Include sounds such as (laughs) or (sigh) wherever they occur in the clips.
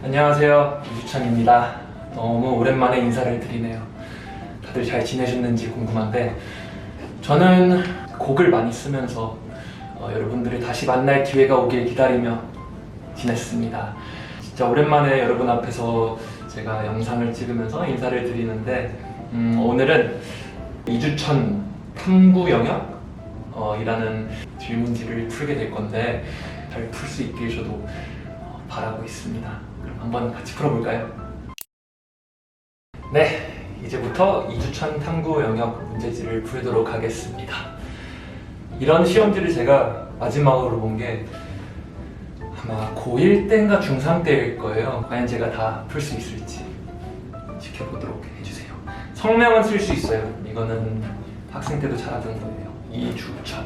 안녕하세요. 이주찬입니다. 너무 오랜만에 인사를 드리네요. 다들 잘 지내셨는지 궁금한데, 저는 곡을 많이 쓰면서 어, 여러분들을 다시 만날 기회가 오길 기다리며 지냈습니다. 진짜 오랜만에 여러분 앞에서 제가 영상을 찍으면서 인사를 드리는데, 음, 오늘은 이주천 탐구 영역? 어, 이라는 질문지를 풀게 될 건데, 잘 풀 수 있길 저도 어, 바라고 있습니다. 한번 같이 풀어볼까요? 네, 이제부터 이주천 탐구 영역 문제지를 풀도록 하겠습니다. 이런 시험지를 제가 마지막으로 본 게 아마 고1 때인가 중3 때일 거예요. 과연 제가 다 풀 수 있을지 지켜보도록 해주세요. 성명은 쓸 수 있어요. 이거는 학생 때도 잘하던 거예요. 이주천.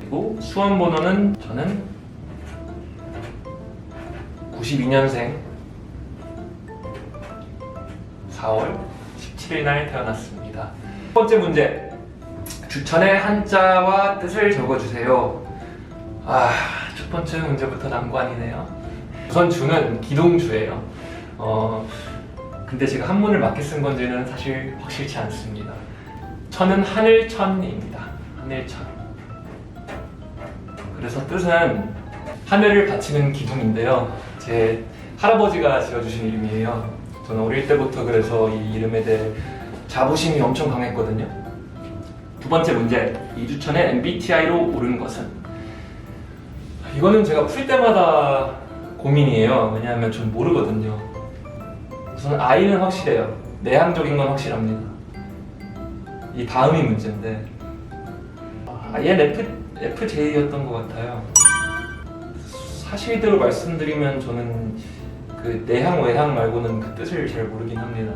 그리고 수험 번호는 저는 92년생 4월 17일 날 태어났습니다. 첫 번째 문제. 주천의 한자와 뜻을 적어주세요. 아, 첫 번째 문제부터 난관이네요. 우선 주는 기동주예요. 어, 근데 제가 한문을 맞게 쓴 건지는 사실 확실치 않습니다. 천은 하늘천입니다. 하늘천. 그래서 뜻은 하늘을 바치는 기둥인데요. 제 할아버지가 지어주신 이름이에요. 저는 어릴 때부터 그래서 이 이름에 대해 자부심이 엄청 강했거든요. 두 번째 문제, 이주천의 MBTI로 오른 것은? 이거는 제가 풀 때마다 고민이에요. 왜냐하면 전 모르거든요. 우선 I는 확실해요. 내향적인 건 확실합니다. 이 다음이 문제인데 INF, FJ였던 것 같아요. 사실대로 말씀드리면 저는 그 내향 외향 말고는 그 뜻을 잘 모르긴 합니다.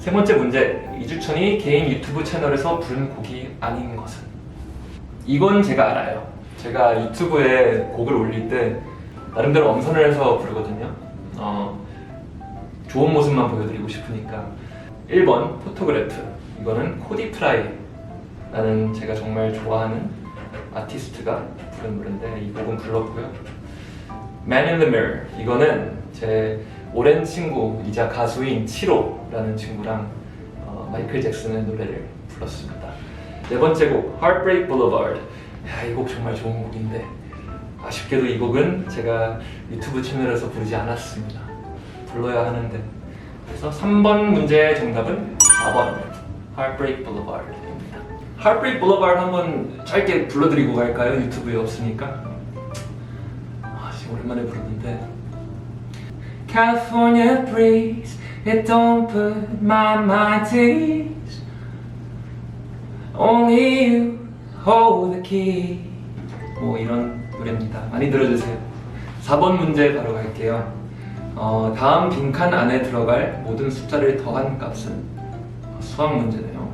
세 번째 문제 이주천이 개인 유튜브 채널에서 부른 곡이 아닌 것은 이건 제가 알아요. 제가 유튜브에 곡을 올릴 때 나름대로 엄선을 해서 부르거든요. 어, 좋은 모습만 보여드리고 싶으니까 1번 포토그래프 이거는 코디 프라이라는 제가 정말 좋아하는 아티스트가 부른 노래인데 이 곡은 불렀고요. Man in the Mirror 이거는 제 오랜 친구이자 가수인 치로라는 친구랑 어, 마이클 잭슨의 노래를 불렀습니다. 네 번째 곡 Heartbreak Boulevard 이 곡 정말 좋은 곡인데 아쉽게도 이 곡은 제가 유튜브 채널에서 부르지 않았습니다. 불러야 하는데 그래서 3번 문제의 정답은 4번 Heartbreak Boulevard입니다. Heartbreak Boulevard 한번 짧게 불러드리고 갈까요? 유튜브에 없으니까 오랜만에 부르는데. California breeze It don't put my mind at ease. Only you hold the key. 뭐 이런 노래입니다. 많이 들어주세요. 4번 문제 바로 갈게요. 어, 다음 빈칸 안에 들어갈 모든 숫자를 더한 값은? 어, 수학 문제네요.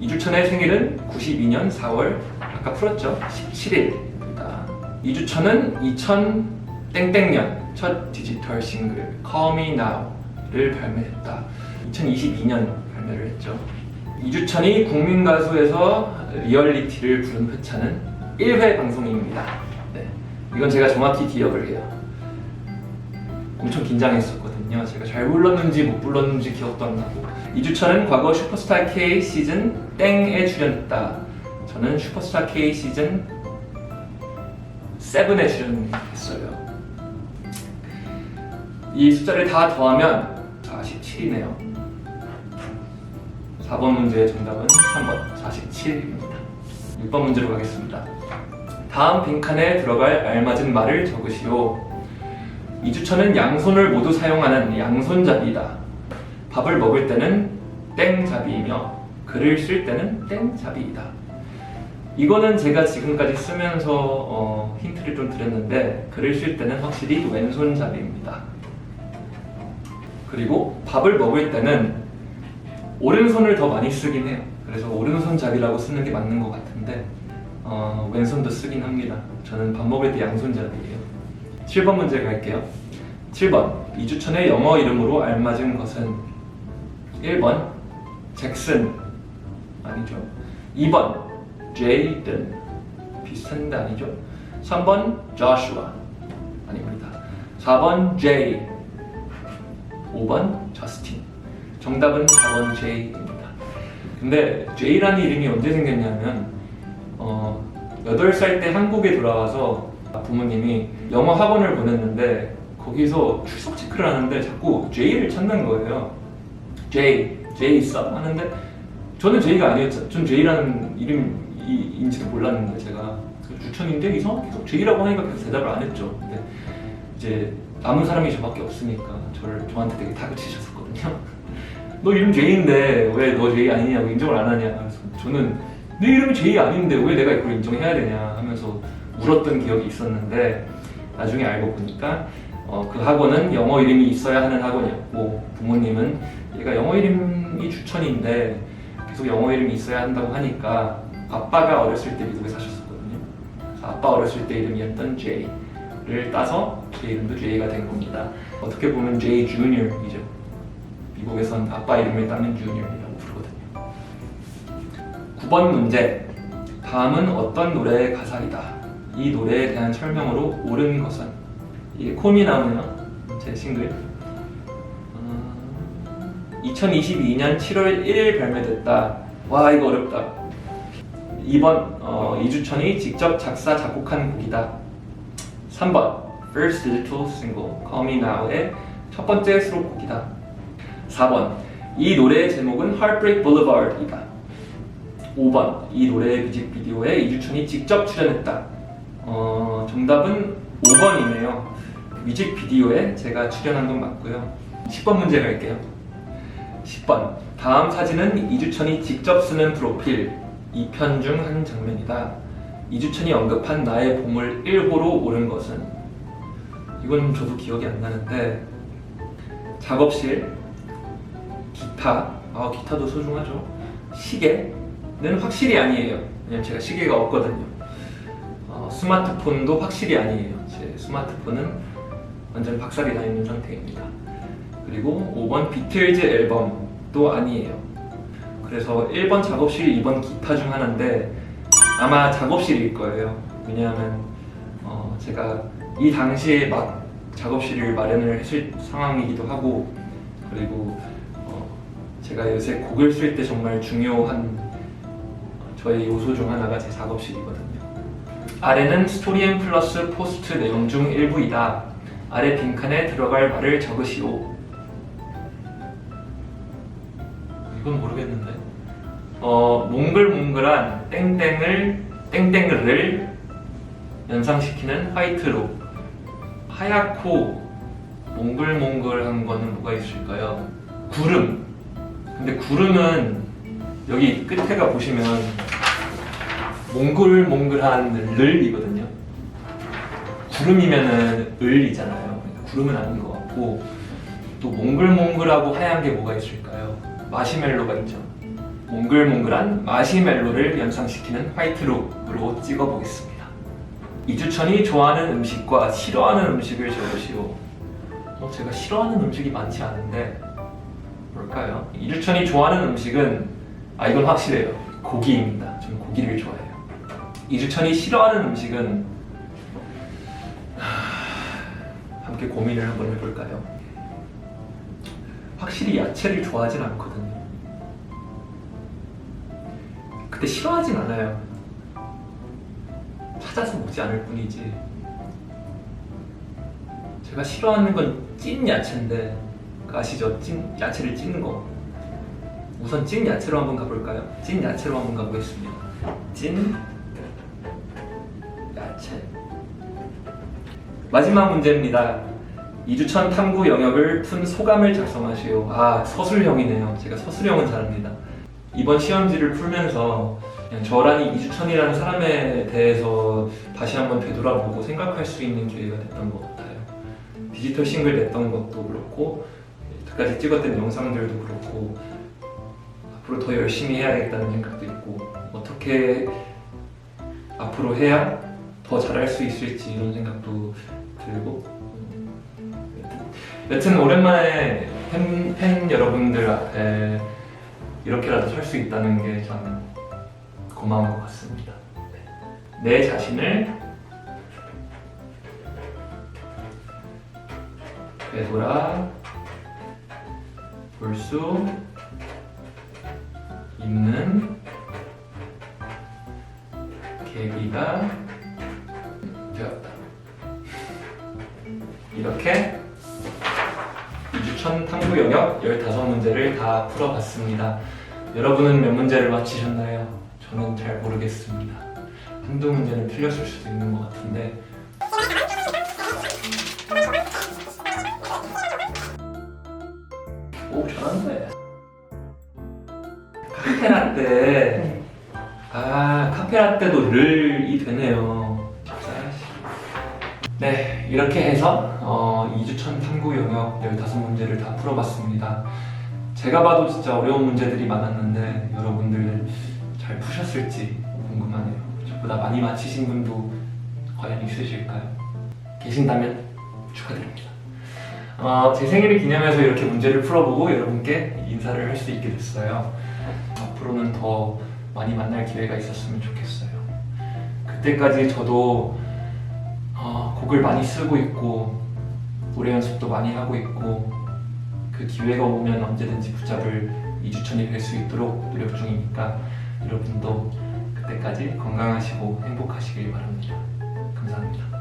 이주천의 생일은 92년 4월. 아까 풀었죠? 17일입니다. 이주천은 2000 땡땡년 첫 디지털 싱글 Call Me Now를 발매했다. 2022년 발매를 했죠. 이주천이 국민 가수에서 리얼리티를 부른 회차는 1회 방송입니다. 네. 이건 제가 정확히 기억을 해요. 엄청 긴장했었거든요. 제가 잘 불렀는지 못 불렀는지 기억도 안 나고. 이주천은 과거 슈퍼스타 K 시즌 땡에 출연했다. 저는 슈퍼스타 K 시즌 7에 출연했어요. 이 숫자를 다 더하면 47이네요. 4번 문제의 정답은 3번 47입니다. 6번 문제로 가겠습니다. 다음 빈칸에 들어갈 알맞은 말을 적으시오. 이주천은 양손을 모두 사용하는 양손잡이다. 밥을 먹을 때는 땡잡이이며 글을 쓸 때는 땡잡이이다. 이거는 제가 지금까지 쓰면서 어, 힌트를 좀 드렸는데 글을 쓸 때는 확실히 왼손잡이입니다. 그리고 밥을 먹을 때는 오른손을 더 많이 쓰긴 해요. 그래서 오른손 잡이라고 쓰는 게 맞는 것 같은데 어, 왼손도 쓰긴 합니다. 저는 밥 먹을 때 양손잡이에요. 7번 문제 갈게요. 7번 이주천의 영어 이름으로 알맞은 것은 1번 잭슨 아니죠. 2번 제이든 비슷한데 아니죠. 3번 조슈아 아닙니다. 4번 제이 5번 저스틴. 정답은 4번 제이입니다. 근데 제이라는 이름이 언제 생겼냐면 어, 8살 때 한국에 돌아와서 부모님이 영어 학원을 보냈는데 거기서 출석 체크를 하는데 자꾸 제이를 찾는 거예요. 제이, 제이 있어? 하는데 저는 제이가 아니었죠. 전 제이라는 이름인지도 몰랐는데 제가 그 주천인데 이상하게 계속 제이라고 하니까 계속 대답을 안 했죠. 근데 이제 남은 사람이 저밖에 없으니까 저를 저한테 되게 다그치셨었거든요. (laughs) 너 이름 제이인데 왜 너 제이 아니냐고 인정을 안 하냐. 그래서 저는 내 이름이 제이 아닌데 왜 내가 이걸 인정해야 되냐 하면서 울었던 기억이 있었는데 나중에 알고 보니까 어, 그 학원은 영어 이름이 있어야 하는 학원이었고 부모님은 얘가 영어 이름이 주천인데 계속 영어 이름이 있어야 한다고 하니까 아빠가 어렸을 때 미국에 사셨었거든요. 아빠 어렸을 때 이름이었던 제이 를 따서 제 이름도 제이가 된 겁니다. 어떻게 보면 제이 주니어이죠. 미국에선 아빠 이름을 따면 주니어이라고 부르거든요. 9번 문제. 다음은 어떤 노래의 가사이다. 이 노래에 대한 설명으로 옳은 것은 이게 콤이 나오네요. 제 싱글. 어, 2022년 7월 1일 발매됐다. 와 이거 어렵다. 2번 어, 이주천이 직접 작사 작곡한 곡이다. 3번 First Digital Single Call Me Now의 첫 번째 수록곡이다. 4번 이 노래의 제목은 Heartbreak Boulevard이다. 5번 이 노래의 뮤직비디오에 이주천이 직접 출연했다. 어, 정답은 5번이네요. 뮤직비디오에 제가 출연한 건 맞고요. 10번 문제 갈게요. 10번 다음 사진은 이주천이 직접 쓰는 프로필 2편 중 한 장면이다. 이주천이 언급한 나의 보물 1호로 옳은 것은 이건 저도 기억이 안 나는데 작업실 기타 아 기타도 소중하죠. 시계는 확실히 아니에요. 왜냐면 제가 시계가 없거든요. 어, 스마트폰도 확실히 아니에요. 제 스마트폰은 완전 박살이 나 있는 상태입니다. 그리고 5번 비틀즈 앨범도 아니에요. 그래서 1번 작업실 2번 기타 중 하나인데 아마 작업실일 거예요 왜냐하면 어, 제가 이 당시에 막 작업실을 마련을 했을 상황이기도 하고 그리고 어, 제가 요새 곡을 쓸 때 정말 중요한 저의 요소 중 하나가 제 작업실이거든요. 아래는 스토리앤 플러스 포스트 내용 중 일부이다. 아래 빈칸에 들어갈 말을 적으시오. 이건 모르겠는데. 어, 몽글몽글한 땡땡을 땡땡을 연상시키는 화이트로 하얗고 몽글몽글한 거는 뭐가 있을까요? 구름. 근데 구름은 여기 끝에가 보시면 몽글몽글한 을이거든요. 구름이면은 을이잖아요. 그러니까 구름은 아닌 것 같고 또 몽글몽글하고 하얀 게 뭐가 있을까요? 마시멜로가 있죠. 몽글몽글한 마시멜로를 연상시키는 화이트룩으로 찍어보겠습니다. 이주천이 좋아하는 음식과 싫어하는 음식을 적으시오. 어, 제가 싫어하는 음식이 많지 않은데 뭘까요? 이주천이 좋아하는 음식은 아 이건 확실해요. 고기입니다. 저는 고기를 좋아해요. 이주천이 싫어하는 음식은 하, 함께 고민을 한번 해볼까요? 확실히 야채를 좋아하진 않거든요. 근데 싫어하진 않아요. 찾아서 먹지 않을 뿐이지. 제가 싫어하는 건 찐 야채인데 그 아시죠? 찐 야채를 찌는 거. 우선 찐 야채로 한번 가볼까요? 찐 야채로 한번 가보겠습니다. 찐 야채. 마지막 문제입니다. 이주천 탐구 영역을 푼 소감을 작성하시오. 아 서술형이네요. 제가 서술형은 잘합니다. 이번 시험지를 풀면서 저라니 이주천이라는 사람에 대해서 다시 한번 되돌아보고 생각할 수 있는 기회가 됐던 것 같아요. 디지털 싱글 냈던 것도 그렇고 여태까지 찍었던 영상들도 그렇고 앞으로 더 열심히 해야겠다는 생각도 있고 어떻게 앞으로 해야 더 잘할 수 있을지 이런 생각도 들고 음, 여튼 오랜만에 팬, 팬 여러분들 앞에 이렇게라도 설수 있다는 게참 고마운 것 같습니다. 네. 내 자신을 되돌아 볼 수 있는 계기가 되었다. 이렇게 이주천 탐구 영역 15문제를 다 풀어봤습니다. 여러분은 몇 문제를 맞히셨나요? 저는 잘 모르겠습니다. 한두 문제는 틀렸을 수도 있는 것 같은데 오 잘한데 카페라떼 아 카페라떼도 를이 되네요. 네 이렇게 해서 어, 이주천 탐구 영역 15문제를 다 풀어봤습니다 제가 봐도 진짜 어려운 문제들이 많았는데 여러분들 잘 푸셨을지 궁금하네요 저보다 많이 맞히신 분도 과연 있으실까요? 계신다면 축하드립니다 어, 제 생일을 기념해서 이렇게 문제를 풀어보고 여러분께 인사를 할 수 있게 됐어요. 앞으로는 더 많이 만날 기회가 있었으면 좋겠어요. 그때까지 저도 어, 곡을 많이 쓰고 있고 노래 연습도 많이 하고 있고 그 기회가 오면 언제든지 붙잡을 이주천이 될 수 있도록 노력 중이니까 여러분도 그때까지 건강하시고 행복하시길 바랍니다. 감사합니다.